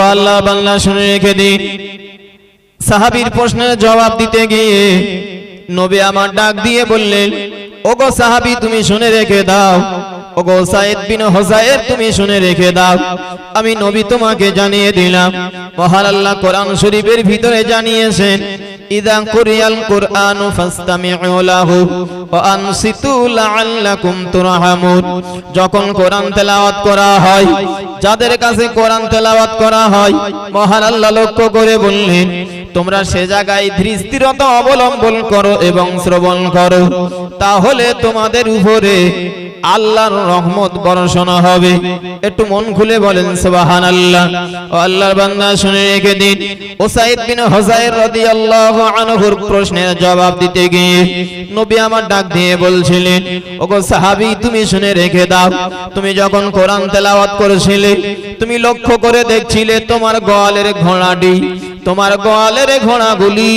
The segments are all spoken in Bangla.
আল্লাহ বাংলা শুনে রেখে দিন সাহাবির প্রশ্নের জবাব দিতে গিয়ে নবী আমার ডাক দিয়ে বললেন, ওগো সাহাবি, তুমি শুনে রেখে দাও। ওগো সাইদ বিন হোসায়েদ তুমি শুনে রেখে দাও। আমি নবী তোমাকে জানিয়ে দিলাম। মহান আল্লাহ কোরআন শরীফের ভিতরে জানিয়েছেন কুরিয়াল কুরআনু ফাসতামিউ লাহু ওয়া আনসিতু লাআল্লাকুম তুরহামুন যখন কোরআন তেলাওয়াত করা হয়, যাদের কাছে কোরআন তেলাওয়াত করা হয়, মহান আল্লাহ লক্ষ্য করে বললেন, তোমরা সে জায়গায় ধৃষ্টিরতা অবলম্বন করো এবং শ্রবণ করো। তাহলে তোমাদের উপরে আল্লাহর রহমত বর্ষণা হবে। একটু মন খুলে বলেন সুবাহান আল্লাহ ও আল্লাহর বান্দা, শুনে রেখে দিন। ওসাইদ বিন হোসাইর রাদিয়াল্লাহু আনহুর প্রশ্নের জবাব দিতে গিয়ে নবী আমার ডাক দিয়ে বলছিলেন, ওগো সাহাবী, তুমি শুনে রেখে দাও। তুমি যখন কোরআন তেলাওয়াত করেছিলে, তুমি লক্ষ্য করে দেখছিলে তোমার গোয়ালের ঘোড়াটি। তোমার গোয়ালের ঘোড়াগুলি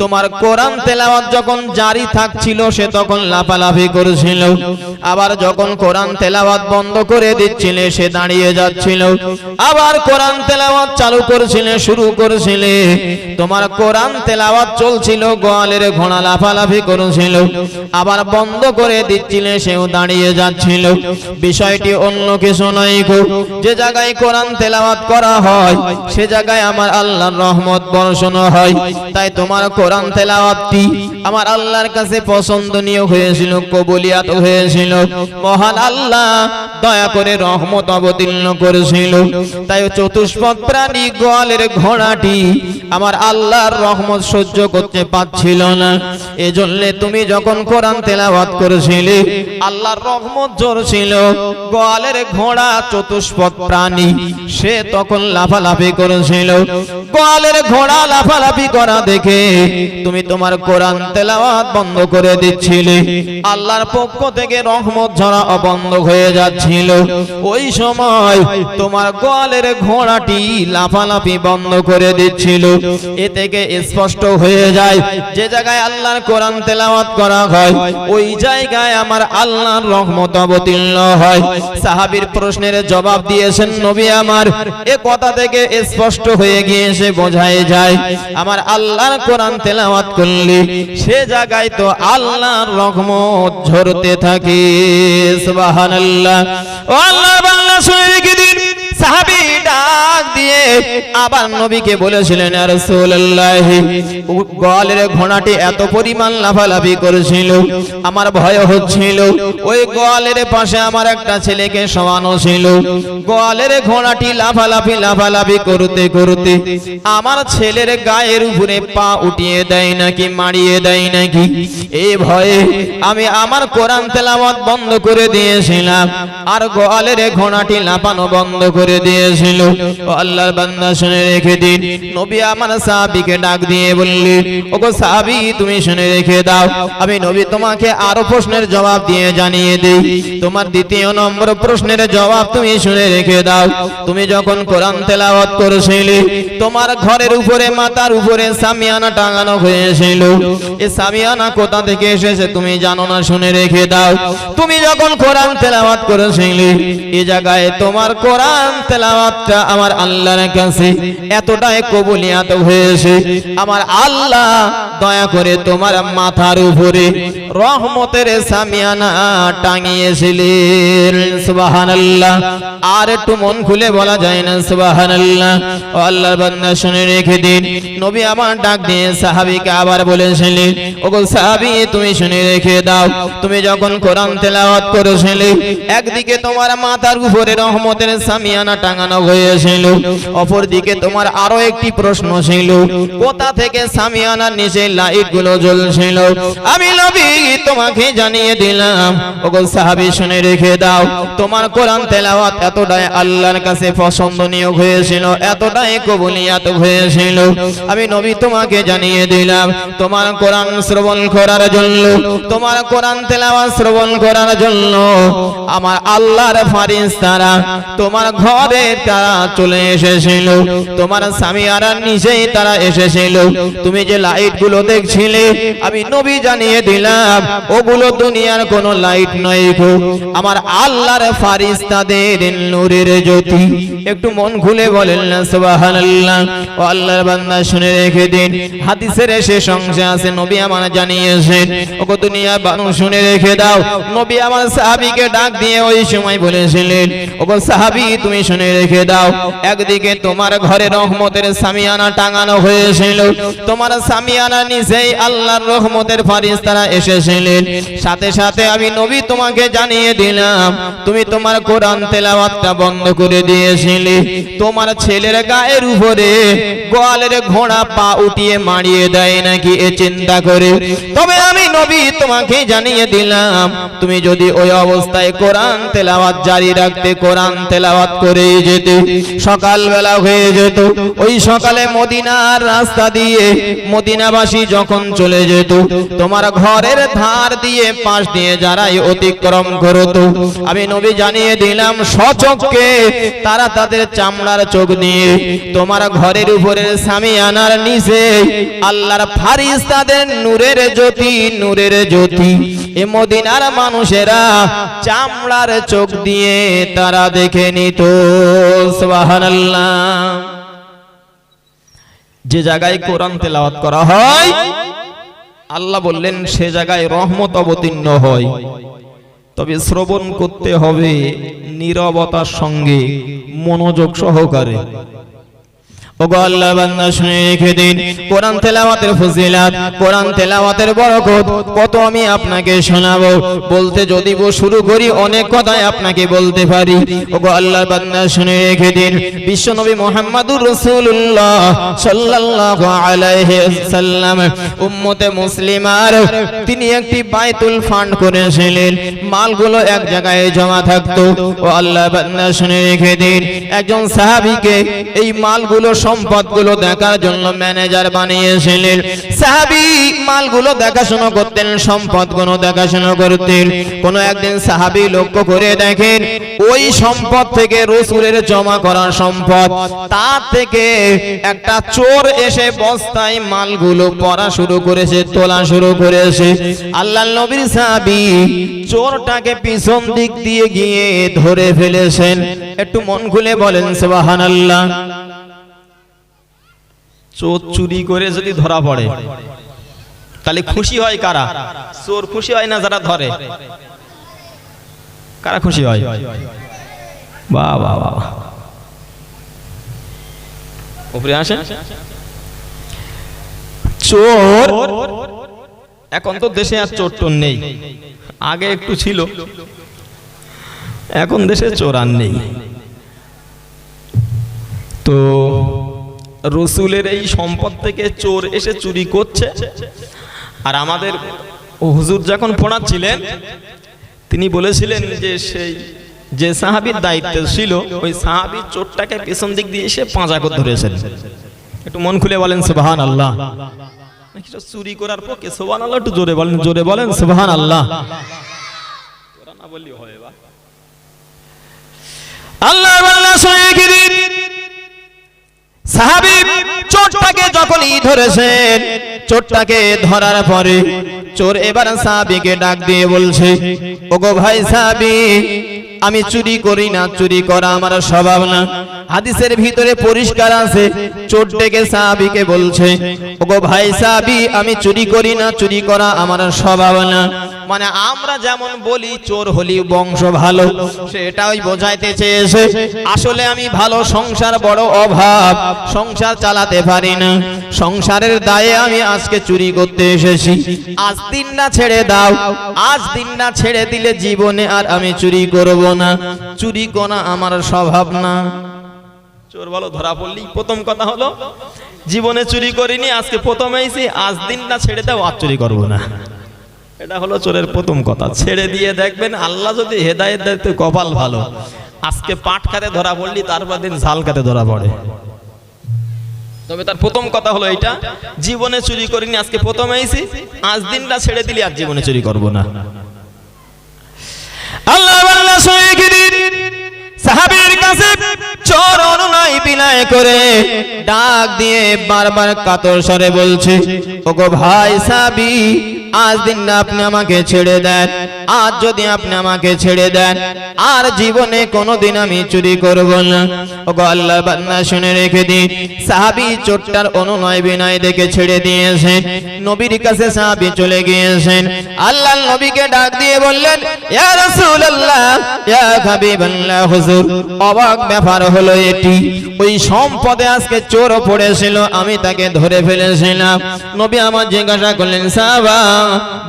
তোমার কোরআন তেলাওয়াত যখন জারি থাকছিল, সে তখন লাফালাফি করেছিল। আবার যখন কোরআন তেলাওয়াত বন্ধ করে দিচ্ছিলে, সে দাঁড়িয়ে যাচ্ছিল। আবার কোরআন তেলাওয়াত চালু করেছিলে, শুরু করেছিলে। তোমার কোরআন তেলাওয়াত চলছিল, গোয়ালের ঘোড়া লাফালাফি করেছিল। আবার বন্ধ করে দিচ্ছিলে, সেও দাঁড়িয়ে যাচ্ছিল। বিষয়টি অন্য কিছু নয় গো। যে জায়গায় কোরআন তেলাওয়াত করা হয়, সে জায়গায় আমার আল্লাহর রহমত বর্ষণ হয়। তাই তোমার কোরআন তেলাওয়াতটি আমার আল্লাহর কাছে পছন্দনীয় হয়েছিল, কবুলিয়াত হয়েছিল। মহান আল্লাহ দয়া করে রহমত অবতীর্ণ করেছিল। তাই চতুষ্পদ প্রাণী গোয়ালের ঘোড়াটি আমার আল্লাহর রহমত সহ্য করতে পারছিল না। এজন্য তুমি যখন কোরআন তেলাওয়াত করেছিলে, আল্লাহর রহমত জোর ছিল। গোয়ালের ঘোড়া চতুষ্পদ প্রাণী, সে তখন লাফালাফি করেছিল। গোয়ালের ঘোড়া লাফালাফি করা দেখে তুমি তোমার কোরআন তেলাওয়াত বন্ধ করে দিচ্ছিলে। আল্লাহর পক্ষ থেকে রহমত ঝরা অবন্ধ হয়ে যাচ্ছিল। ওই সময় তোমার গোয়ালের ঘোড়াটি লাফালাফি বন্ধ করে দিচ্ছিল। এ থেকে স্পষ্ট হয়ে যায় যে জায়গায় আল্লাহর কোরআন তেলাওয়াত করা হয়, ওই জায়গায় আমার আল্লাহর রহমত অবতীর্ণ হয়। সাহাবীর প্রশ্নের জবাব দিয়েছেন নবী আমার। এ কথা থেকে স্পষ্ট হয়ে গিয়েছে বোঝাই যায়, আমার আল্লাহর কোরআন তেলাওয়াত করলে সে জায়গায় তো আল্লাহর রহমত ঝরতে থাকে। সুবহানাল্লাহ। ও আল্লাহ বাংলা শুনে রেখে দিন। সাহাবী ডাক দিয়ে আবার নবীকে বলেছিলেন আর রাসূলুল্লাহ গোয়ালের ঘোড়াটি এত পরিমাণ লাফালাফি করেছিল, আমার ভয় হচ্ছিল। ওই গোয়ালের পাশে আমার একটা ছেলেকে সমানো ছিল। গোয়ালের ঘোড়াটি লাফালাফি লাফালাফি করতে করতে আমার ছেলের গায়ের উপরে পা উঠিয়ে দেয় নাকি, মারিয়ে দেয় নাকি? এই ভয়ে আমি আমার কোরআন তেলাওয়াত বন্ধ করে দিয়েছিলাম, আর গোয়ালের ঘোড়াটি লাফানো বন্ধ করে দিয়েছিল। ও আল্লাহর বান্দা শুনে রেখে দিন। নবী আমার সাহাবীকে ডাক দিয়ে বললেন ওগো সাহাবী, তুমি শুনে রেখে দাও। আমি নবী তোমাকে আরও প্রশ্নের জবাব দিয়ে জানিয়ে দেই। তোমার দ্বিতীয় নম্বর প্রশ্নের জবাব তুমি শুনে রেখে দাও। তুমি যখন কোরআন তেলাওয়াত করেছিলে, তোমার ঘরের উপরে, মাথার উপরে সামিয়ানা টাঙানো হয়েছিল। এ সামিয়ানা কোথা থেকে এসেছে তুমি জানো না? শুনে রেখে দাও। তুমি যখন কোরআন তেলাওয়াত করেছিলে এই জায়গায় তোমার কোরআন তেলাওয়াতটা আমার আল্লাহর কাছে এতটাই কবুলিয়াত হয়েছে। আমার আল্লাহ দয়া করে তোমার মাথার উপরে রহমতের সামিয়ানা টাঙিয়েছিলেন। সুবহানাল্লাহ। আর একটু মন খুলে বলা যায় না, সুবহানাল্লাহ। আল্লাহর বান্দা, শুনে রেখে দিন। নবী আমার ডাক দিয়ে সাহাবীকে আবার বলেছিলেন, ওগো সাহাবী, তুমি শুনে রেখে দাও। তুমি যখন কোরআন তেলাওয়াত করেছিলে, একদিকে তোমার মাথার উপরে রহমতের সামিয়ানা টাঙানো হয়েছিল। অপরদিকে তোমার আরও একটি প্রশ্ন ছিল। কোথা থেকে সামিয়ানার নিচে লাইটগুলো জ্বলছিল? আমি নবী, তোমাকে জানিয়ে দিলাম। ওগো সাহাবী, শুনে রেখে দাও। তোমার কোরআন তেলাওয়াত এতটাই আল্লাহর কাছে পছন্দনীয় হয়েছিল, এতটাই কবুলিয়াত হয়েছিল। আমি নবী, তোমাকে জানিয়ে দিলাম, তোমার কোরআন শ্রবণ করার জন্য, তোমার কোরআন তেলাওয়াত শ্রবণ করার জন্য আমার আল্লাহর ফারিস্তারা তোমার ঘরে তারা চলে এসেছে এসেছিল। তোমার স্বামী আর নিজেই তারা এসেছিল। তুমি যে দেখছিলে, আমি নবী জানিয়ে দিলাম, ওগুলো দুনিয়ার লাইট নয় গো। আমার আল্লাহর ফারিস্তাদের নূরের জ্যোতি। একটু মন খুলে বলেন না ও আল্লাহর বান্দা, শুনে রেখে দিন। হাদিসের আছে, নবী আমার জানিয়েছেন, ওগো দুনিয়া বানু শুনে রেখে দাও। নবী আমার সাহাবীকে ডাক দিয়ে ওই সময় বলেছিলেন, ওগো সাহাবী, তুমি শুনে রেখে দাও। একদিকে তোমার ঘরে রহমতের সামিয়ানা টাঙানো হয়েছিল, তোমার সামিয়ানা নিচেই আল্লাহর রহমতের ফারিস্তারা এসেছিলেন। সাথে সাথে আমি নবী তোমাকে জানিয়ে দিলাম, তুমি তোমার কোরআন তেলাওয়াতটা বন্ধ করে দিয়েছিলে। তোমার ছেলের গায়ের উপরে গোয়ালের ঘোড়া পা উঠিয়ে মারিয়ে দেয় নাকি এ চিন্তা করে? তবে আমি নবী তোমাকে জানিয়ে দিলাম, তুমি যদি ওই অবস্থায় কোরআন তেলাওয়াত জারি রাখতে কোরআন তেলাওয়াত করে যেতে। সকালবেলা হয়ে যেত। ওই সকালে মদিনার রাস্তা দিয়ে মদিনাবাসী যখন চলে যেত, তোমার ঘরের ধার দিয়ে পাশ দিয়ে যারাই অতিক্রম করতো। আমি নবী জানিয়ে দিলাম, সচককে তারা তাদের চামড়ার চোখ নিয়ে তোমার ঘরের উপরের স্বামী আনার নিচে আল্লাহর ফারিস তাদের নূরের জ্যোতি নূরের জ্যোতি। এ মদিনার মানুষেরা চামড়ার চোখ দিয়ে তারা দেখে নিত। যে জায়গায় কোরআন তেলাওয়াত করা হয়, আল্লাহ বললেন সে জায়গায় রহমত অবতীর্ণ হয়। তবে শ্রবণ করতে হবে নীরবতার সঙ্গে মনোযোগ সহকারে। আল্লাহ রেখে দিন। তেলাওয়াতের শুরু করি, অনেক কথাই আপনাকে বলতে পারি। রেখে দিন। বিশ্বনবী মুসলিমার, তিনি একটি বাইতুল ফান্ড করেছিলেন। মালগুলো এক জায়গায় জমা থাকতো। আল্লাহ বান্দা শুনে রেখে দিন। একজন সাহাবীকে এই মালগুলো সম্পদগুলো দেখার জন্য ম্যানেজার বানিয়েছিলেন। সাহাবী মালগুলো দেখাশোনা করতেন সম্পদগুলো দেখাশোনা করতেন। কোন একদিন সাহাবী লক্ষ্য করে দেখেন ওই সম্পদ থেকে রসুলের জমা করা সম্পদ তা থেকে একটা চোর এসে বস্তায় মালগুলো পড়া শুরু করেছে তোলা শুরু করেছে। আল্লাহ নবীর সাহাবী চোরটাকে পিছন দিক দিয়ে গিয়ে ধরে ফেলেছেন। একটু মন খুলে বলেন সুবহানাল্লাহ। চোর চুরি করে যদি ধরা পড়ে, তাহলে খুশি হয় কারা? চোর খুশি হয় না যারা ধরে? কারা খুশি হয়? বাহ বাহ বাহ উপরে আসেন। চোর এখন তো দেশে আর চোর টোর নেই। আগে একটু ছিল, এখন দেশে চোর আর নেই। তো রসুলের এই সম্পদ থেকে চোর এসে চুরি করছে। আর আমাদের হুজুর যখন পড়াচ্ছিলেন, তিনি বলেছিলেন যে সেই যে সাহাবির দায়িত্ব ছিল, ওই সাহাবির চোরটাকে পেছন দিক দিয়ে এসে পাঁজা করে ধরেছেন। একটু মন খুলে বলেন সুবাহান আল্লাহ চুরি করার পক্ষে সোবান আল্লাহ একটু জোরে বলেন জোরে বলেন সুবাহান আল্লাহ আল্লাহ আল্লাহ সাহাবী চোরটাকে যখনই ধরেছেন ধরার পরে চোর এবার ডাক দিয়ে বলছে ভাই আমি চুরি করি না, চুরি করা আমার স্বভাব না। হাদিসের ভিতরে পরিষ্কার আছে, চোর ডেকে সাহাবীকে বলছে, ওগো ভাই সাহাবী, আমি চুরি করি না, চুরি করা আমার স্বভাব না। মানে আমরা যেমন বলি চোর হলি বংশ ভালো, সেটাই বোঝাইতে চেয়েছে। আসলে আমি ভালো সংসার বড় অভাব, সংসার চালাতে পারি না। সংসারের দায়ে আমি আজকে চুরি করতে এসেছি। আজ দিন না ছেড়ে দাও, আজ দিন না ছেড়ে দিলে জীবনে আর আমি চুরি করব না। চুরি করা আমার স্বভাব না। চোর বলো ধরা পড়লি প্রথম কথা হলো, জীবনে চুরি করিনি, আজকে প্রথম এসে আজ দিন না ছেড়ে দাও, আর চুরি করব না। এটা হলো চোরের প্রথম কথা। ছেড়ে দিয়ে দেখবেন আল্লাহ যদি হেদায়েত দেয় তো কপাল ভালো। আজকে পাট খাতে ধরা পড়লি, তারপর দিন ঝাল খাতে ধরা পড়ে। তবে তার প্রথম কথা হলো এটা জীবনে চুরি করিনি, আজকে প্রথম আইছি আজ দিনটা ছেড়ে দিলি আর জীবনে চুরি করব না। আল্লাহ আল্লাহ সাহাবীর কাছে চোর অনুনয় বিনয় করে ডাক দিয়ে বারবার কাতর স্বরে বলছে, ওগো ভাই সাবি আজ দিন না আপনি আমাকে ছেড়ে দেন। আজ যদি আপনি আমাকে ছেড়ে দেন, আর জীবনে কোনোদিন আমি চুরি করব না। ওগো আল্লাহ বান্না শুনে রেখে দিন, সাহাবি চোরটার অনুনয় বিনয় দেখে ছেড়ে দিয়েছেন নবীর কাছে সাহাবি চলে গিয়েছেন। আল্লাহ নবীকে ডাক দিয়ে বললেন অবাক ব্যাপার হলো এটি। ওই সম্পদে আজকে চোর পড়েছিল, আমি তাকে ধরে ফেলেছিলাম। নবী আমার জিজ্ঞাসা করলেন, সাহাবা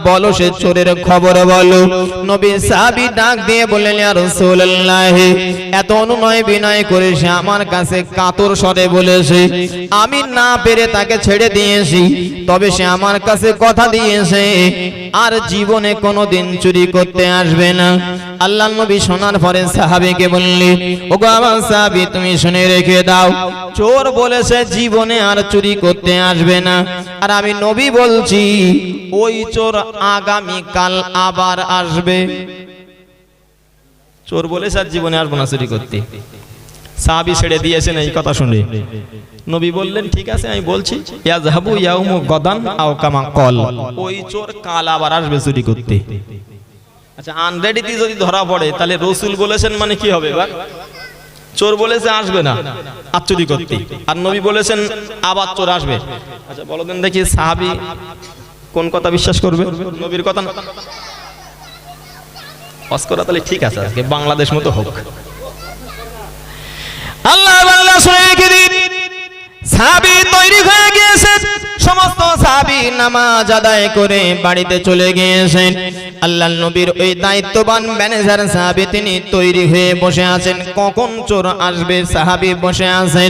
বলো সে চোরের খবর বলো। নবী সাহাবী ডাক দিয়ে বললেন, ইয়া রাসূলুল্লাহ, এত অনুনয় বিনয় করে সে আমার কাছে কাতর স্বরে বলেছে, আমি না পেরে তাকে ছেড়ে দিয়েছি, তবে সে আমার কাছে কথা দিয়েছে, আর জীবনে কোনোদিন চুরি করতে আসবে না। আল্লাহ নবী শোনার পরে সাহাবীকে বললি, ওগো আমার সাহাবী, তুমি শুনে রেখে দাও। চোর বলেছে, জীবনে আর চুরি করতে আসবে না। আর আমি নবী বলছি, ওই চোর আগামী কাল আবার আসবে। চোর বলেছে, আর জীবনে আসব না চুরি করতে। সাহাবি ছেড়ে দিয়েছেন, এই কথা শুনে। নবী বললেন, ঠিক আছে, আমি বলছি, ইয়াজহাবু ইয়াউমু গদান আও কামা কল। ওই চোর কাল আবার আসবে চুরি করতে। আচ্ছা আনরেডিতে যদি ধরা পড়ে, তাহলে রসুল বলেছেন মানে কি হবে এবার? চোর বলেছে আসবে না আর করতে। আর নবী বলেছেন, আবার চোর আসবে। আচ্ছা বলো দেন দেখি সাহাবি কোন কথা বিশ্বাস করবে? নবীর কথা না? অস্করা তাহলে ঠিক আছে, আজকে বাংলাদেশ মতো হোক। আল্লাহ বাংলা শুনে দিন। সাহাবি তৈরি হয়ে গিয়েছে সমস্ত সাহাবি নামাজ আদায় করে বাড়িতে চলে গিয়েছেন। আল্লাহ নবীর ওই দায়িত্ববান ম্যানেজার সাহাবি তিনি তৈরি হয়ে বসে আছেন। কখন চোর আসবে সাহাবি বসে আছেন।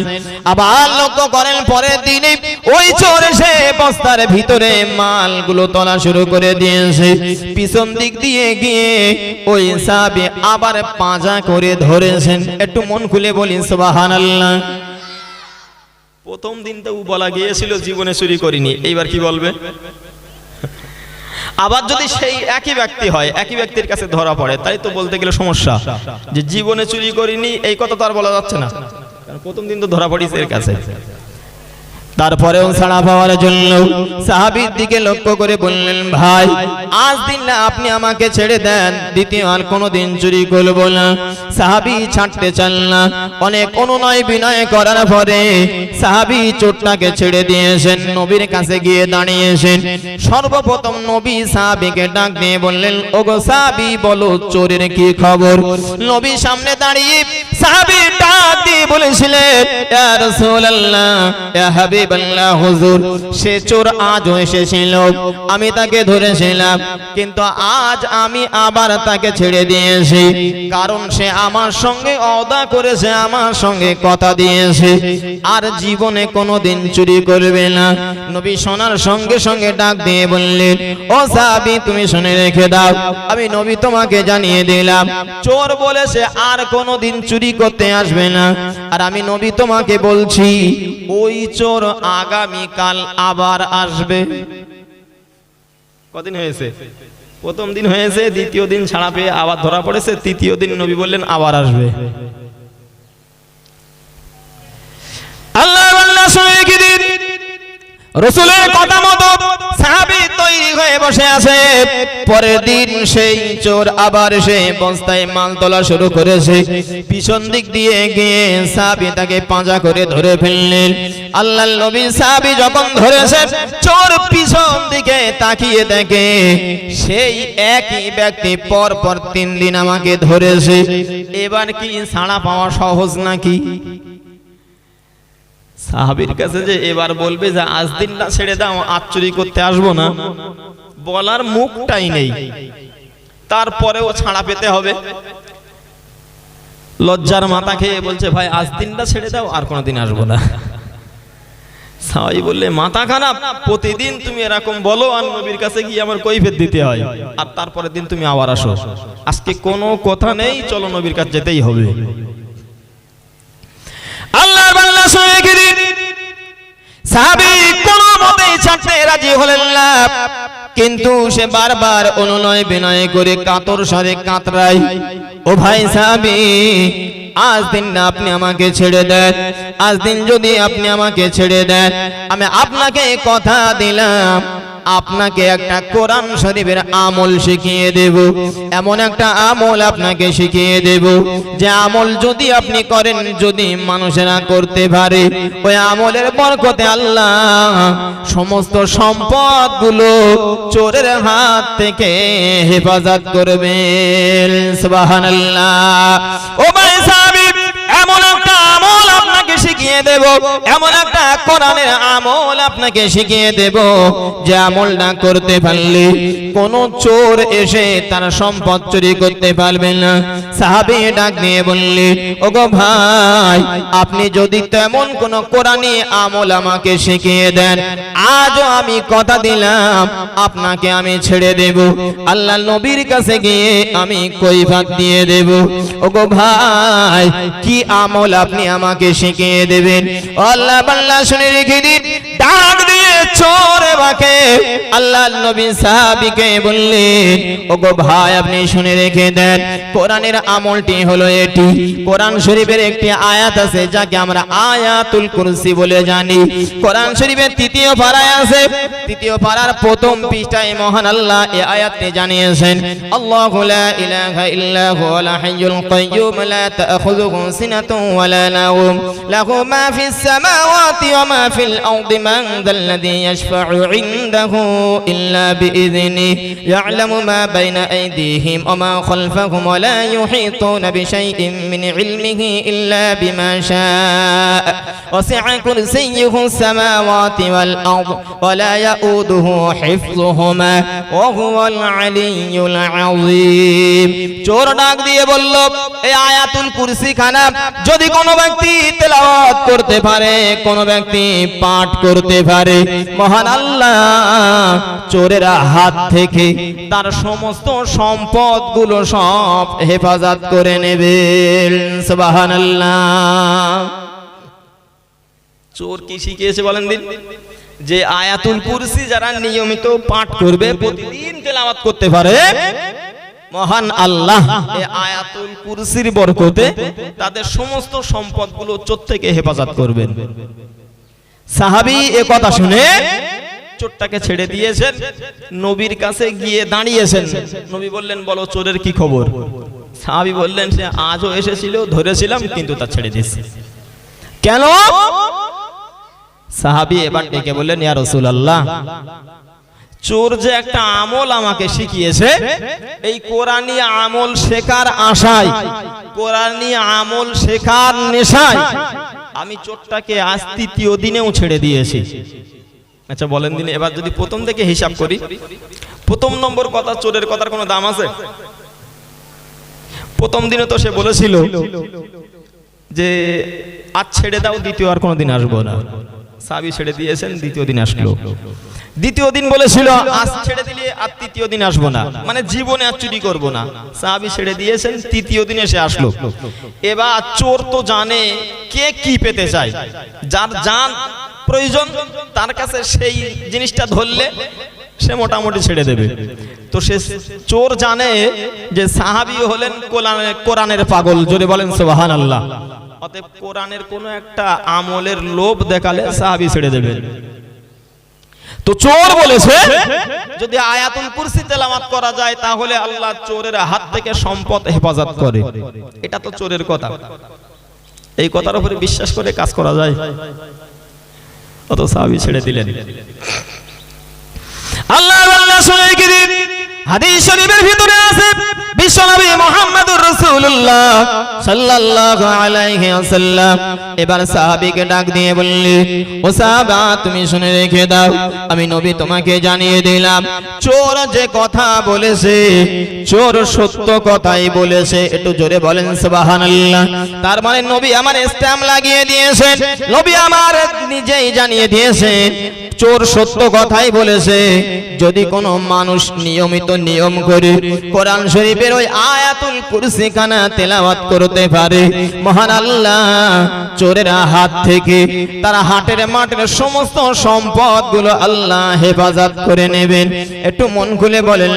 আবার লক্ষ্য করেন পরের দিনে ওই চোর এসে বস্তার ভিতরে মালগুলো তোলা শুরু করে দিয়েছে। পিছন দিক দিয়ে গিয়ে ওই সাহাবি আবার পাঁজা করে ধরেছেন। একটু মন খুলে বলি, সুবহানাল্লাহ। প্রথম দিন তো বলা গিয়েছিল, জীবনে চুরি করিনি। এইবার কি বলবে? আবার যদি সেই একই ব্যক্তি হয়, একই ব্যক্তির কাছে ধরা পড়ে, তাই তো বলতে গেলে সমস্যা যে, জীবনে চুরি করিনি, এই কথা তো আর বলা যাচ্ছে না। কারণ প্রথম দিন তো ধরা পড়িস এর কাছে। তারপরেও ছাড়া পাওয়ার জন্য সাহাবীর দিকে লক্ষ্য করে বললেন, ভাই, আজ দিন না আপনি আমাকে ছেড়ে দেন, দ্বিতীয় আর কোনোদিন চুরি করব না। সাহাবী ছাড়তে চান না। অনেক অনুনয় বিনয় করার পরে সাহাবী চোরটাকে ছেড়ে দিয়েছেন নবীর কাছে গিয়ে দাঁড়িয়েছেন সর্বপ্রথম নবী সাহাবীকে ডাক দিয়ে বললেন, ওগো সাহাবী, বলো চোরের কি খবর? নবী সামনে দাঁড়িয়ে সাহাবি ডাক দিয়ে বলেছিলেন, ইয়া রাসূলুল্লাহ, ইয়া হাবিবাল্লাহ হুজুর, সে চোর আজও এসেছিল। আমি তাকে ধরেছিলাম, কিন্তু আজ আমি আবার তাকে ছেড়ে দিয়েছি। কারণ সে আমার সঙ্গে অদা করেছে, আমার সঙ্গে কথা দিয়েছে। আর জীবনে কোনোদিন চুরি করবে না। নবী সোনার সঙ্গে সঙ্গে ডাক দিয়ে বললেন, ও তুমি শুনে রেখে দাও। আমি নবী তোমাকে জানিয়ে দিলাম, চোর বলেছে আর কোনোদিন চুরি করতে আসবে না। আর আমি নবী তোমাকে বলছি, ওই চোর আগামী কাল আবার আসবে। কদিন হয়েছে? প্রথম দিন হয়েছে দ্বিতীয় দিন ছাড়া পেয়ে আবার ধরা পড়েছে তৃতীয় দিন নবী বললেন আবার আসবে। আল্লাহ দিন। রসুলের কথা মতো সাহাবি তৈরি হয়ে বসে আছে। পরের দিন সেই চোর আবার সে বস্তায় মাল তোলা শুরু করেছে। পিছন দিক দিয়ে গিয়ে সাহাবি তাকে পাঁজা করে ধরে ফেললেন। আল্লাহ নবী সাহাবি যখন ধরেছে, চোর পিছন দিকে তাকিয়ে দেখে, সেই একই ব্যক্তি পর পর তিন দিন আমাকে ধরেছে। এবার কি ছাড়া পাওয়া সহজ নাকি? সাহাবির কাছে যে এবার বলবে যে, আজ দিন না ছেড়ে দাও, আজ চুরি করতে আসব না। বলার মুখটাই নেই। তারপরেও ছাড়া পেতে হবে। লজ্জার মাথা খেয়ে বলছে, ভাই, আজ দিনটা ছেড়ে দাও, আর কোনোদিন আসব না। সাহাবি বললে, মাথা খারাপ, প্রতিদিন তুমি এরকম বলো, আর নবীর কাছে গিয়ে আমার কৈফেত দিতে হয়। আর তারপরের দিন তুমি আবার আসো। আজকে কোনো কথা নেই, চলো নবীর কাছে যেতেই হবে আল্লাহর বান্দা শুনে গিরি কিন্তু সে বারবার অনুনয় বিনয় করে কাতর সারে কাতরাই ও ভাই সাবি আজ দিন না আপনি আমাকে ছেড়ে দেন। আজ দিন যদি আপনি আমাকে ছেড়ে দেন, আমি আপনাকে কথা দিলাম। আপনাকে একটা কোরআন শরীফের আমল শিখিয়ে দেব। এমন একটা আমল আপনাকে শিখিয়ে দেব। যে আমল যদি আপনি করেন, যদি মানুষেরা করতে পারে, ওই আমলের বরকতে আল্লাহ সমস্ত সম্পদগুলো চোরের হাত থেকে হেফাজত করবেন। সুবহানাল্লাহ। ও ভাই দেব। এমন একটা কোরআনের আমল আপনাকে শিখিয়ে দেব, যে করতে পারলে কোন চোর এসে তার সম্পদ চুরি করতে পারবে না। সাহাবী ডাক বললে ভাই, আপনি যদি তেমন কোন কোরআনী আমল আমাকে শিখিয়ে দেন, আজও আমি কথা দিলাম, আপনাকে আমি ছেড়ে দেব। আল্লাহ নবীর কাছে গিয়ে আমি কৈফাত দিয়ে দেব। ওগো ভাই, কি আমল আপনি আমাকে শিখিয়ে দেবেন। আল্লাহ বাল্লা শুনে রেখে দিন। ডাক দিয়ে চোর বাকে। আল্লাহ নবী সাহাবীকে বললেন, ওগো ভাই, আপনি শুনে রেখে দেন, কোরআনের আমলটি হলো এটি। কোরআন শরীফের একটি আয়াত আছে, যাকে আমরা আয়াতুল কুরসি বলে জানি। কোরআন শরীফের তৃতীয় পারায় আছে। তৃতীয় পারার প্রথম পৃষ্ঠায় মহান আল্লাহ এই আয়াতটি জানিয়েছেন, আল্লাহু লা ইলাহা ইল্লা হুয়াল হাইয়ুল কাইয়্যুম লা তাখুযুহু সিনাতুন ওয়ালা নাওম। লাহু মা ফিস সামাওয়াতি ওয়া মা ফিল আরদি, মান যাল্লাযী ইয়াশফা'ু له إلا بإذنه يعلم ما بين أيديهم وما خلفهم ولا يحيطون بشيء من علمه إلا بما شاء وسع كرسيه السماوات والأرض ولا يؤوده حفظهما وهو العلي العظيم চোর ডাক দিয়ে বলল এই আয়াতুল কুরসি খানা যদি কোনো ব্যক্তি তেলাওয়াত করতে পারে কোনো ব্যক্তি পাঠ করতে পারে মহান আল্লাহ চোরেরা হাত থেকে তার সমস্ত সম্পদগুলো সব হেফাজত করে সুবহানাল্লাহ। চোর কি শিখিয়েছে বলেন দিন? যে আয়াতুল কুরসি যারা নিয়মিত পাঠ করবে, প্রতিদিন তেলাওয়াত করতে পারে। মহান আল্লাহ এই আয়াতুল কুরসির বরকতে তাদের সমস্ত সম্পদগুলো চোর থেকে হেফাজত করবেন। সাহাবী এ কথা শুনে চোরটাকে ছেড়ে দিয়েছেন, নবীর কাছে গিয়ে দাঁড়িয়েছেন। নবী বললেন, বলো, চোরের কি খবর? সাহাবী বললেন, সে আজও এসেছিল, ধরেছিলাম, কিন্তু তা ছেড়ে দিয়েছি। কেন? সাহাবী এবার ডেকে বললেন, ইয়া রাসূলুল্লাহ, চোর যে একটা আমল আমাকে শিখিয়েছে, এই কোরআনী আমল শেখার আশায় কোরআনী আমল শেখার নেশায়, আমি চোরটাকে আজ তৃতীয় দিনেও ছেড়ে দিয়েছি। আচ্ছা বলেন দিন এবার যদি প্রথম থেকে হিসাব করি, প্রথম নম্বর কথা চোরের কথার কোনো দাম আছে? প্রথম দিনে তো সে বলেছিল যে, আজ ছেড়ে দাও, দ্বিতীয় আর কোনোদিন আসব না। সাবি ছেড়ে দিয়েছেন, দ্বিতীয় দিন আসলো। দ্বিতীয় দিন বলেছিল, আজ ছেড়ে দিলে আর তৃতীয় দিন আসব না। মানে জীবনে আর চুরি করব না। সাহাবি ছেড়ে দিয়েছেন, তৃতীয় দিন এসে আসলো। এবার চোর তো জানে কে কি পেতে চায়। যার জান প্রয়োজন, তার কাছে সেই জিনিসটা ধরলে সে মোটামুটি ছেড়ে দেবে। তো সে চোর জানে যে সাহাবি হলেন কোরআনের পাগল জোরে বলেন সুবহান আল্লাহ অতএব কোরআনের কোন একটা আমলের লোভ দেখালে সাহাবি ছেড়ে দেবে। তো চোর বলেছে, যদি আয়াতুল কুরসি তেলাওয়াত করা যায়, তাহলে আল্লাহ চোরের হাত থেকে সম্পদ হেফাজত করে। এটা তো চোরের কথা। এই কথার উপরে বিশ্বাস করে কাজ করা যায়। অত সাহাবি ছেড়ে দিলেন। আল্লাহ আল্লাহ শুনে কি দিন হাদিস শরীফের ভিতরে আছে, বিশ্বনবী মুহাম্মদুর রাসূলুল্লাহ সাল্লাল্লাহু আলাইহি ওয়াসাল্লাম। এবার সাহাবীকে ডাক দিয়ে বললি, ও সাহাবা, তুমি শুনে রেখে দাও, আমি নবী তোমাকে জানিয়ে দিলাম, চোর যে কথা বলেছে, চোর সত্য কথাই বলেছে, একটু জোরে বলেন সুবহানাল্লাহ। তার মানে নবী আমার স্ট্যাম্প লাগিয়ে দিয়েছেন, নবী আমার নিজেই জানিয়ে দিয়েছেন চোর সত্য কথাই বলেছে। যদি কোনো মানুষ নিয়মিত নিয়ম করে কোরআন শরীফের ওই আয়াতুল কুরসি খানা করতে পারে, মহান আল্লাহ, চোরেরা হাত থেকে তারা হাটের মাঠের সমস্ত সম্পদগুলো আল্লাহ হেফাজত করে নেবেন। একটু মন খুলে বলেন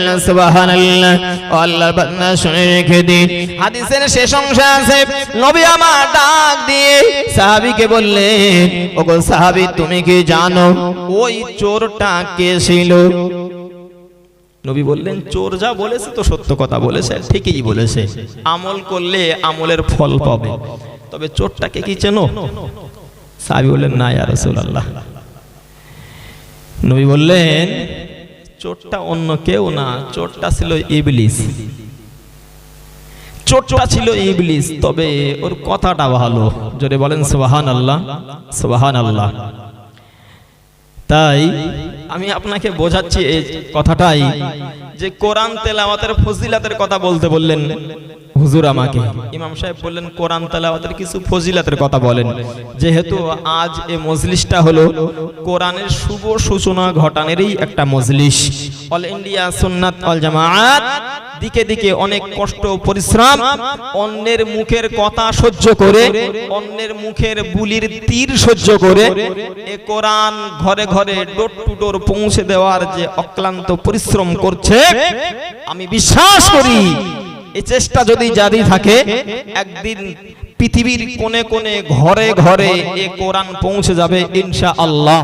না শুনে রেখে দিন। হাদিসের শেষ অংশে আছে, নবী আমার ডাক সাহাবীকে বললেন ওগো সাহাবি, তুমি কি জানো ওই চোরটা কে ছিল? নবী বললেন, চোর যা বলেছে তো সত্য কথা বলেছে, ঠিকই বলেছে। আমল করলে আমলের ফল পাবে। তবে চোরটাকে কি চেনো? সাহাবী বললেন, না ইয়া রাসূলুল্লাহ। নবী বললেন, চোরটা অন্য কেউ না, চোরটা ছিল ইবলিস। চোরটা ছিল ইবলিস, তবে ওর কথাটা ভালো। জোরে বলেন সুবাহান আল্লাহ সুবাহান আল্লাহ তাই আমি আপনাকে বোঝাচ্ছি এই কথাটাই যে কোরআন তেলাওয়াতের ফজিলাতের কথা বলতে বললেন হুজুর আমাকে। ইমাম সাহেব বললেন, কোরআন তেলাওয়াতের কিছু ফজিলাতের কথা বলেন। যেহেতু আজ এই মজলিসটা হলো কোরআনের শুভ সূচনা ঘটানেরই একটা মজলিস। অল ইন্ডিয়া সুন্নাত অল জামাআত দিকে দিকে অনেক কষ্ট, পরিশ্রম, অন্যের মুখের কথা সহ্য করে, অন্যের মুখের বুলির তীর সহ্য করে, এ কোরআন ঘরে ঘরে ডোর টু ডোর পৌঁছে দেওয়ার যে অক্লান্ত পরিশ্রম করছে, আমি বিশ্বাস করি এই চেষ্টা যদি জারি থাকে, একদিন পৃথিবীর কোণে কোণে ঘরে ঘরে এ কোরআন পৌঁছে যাবে ইনশা আল্লাহ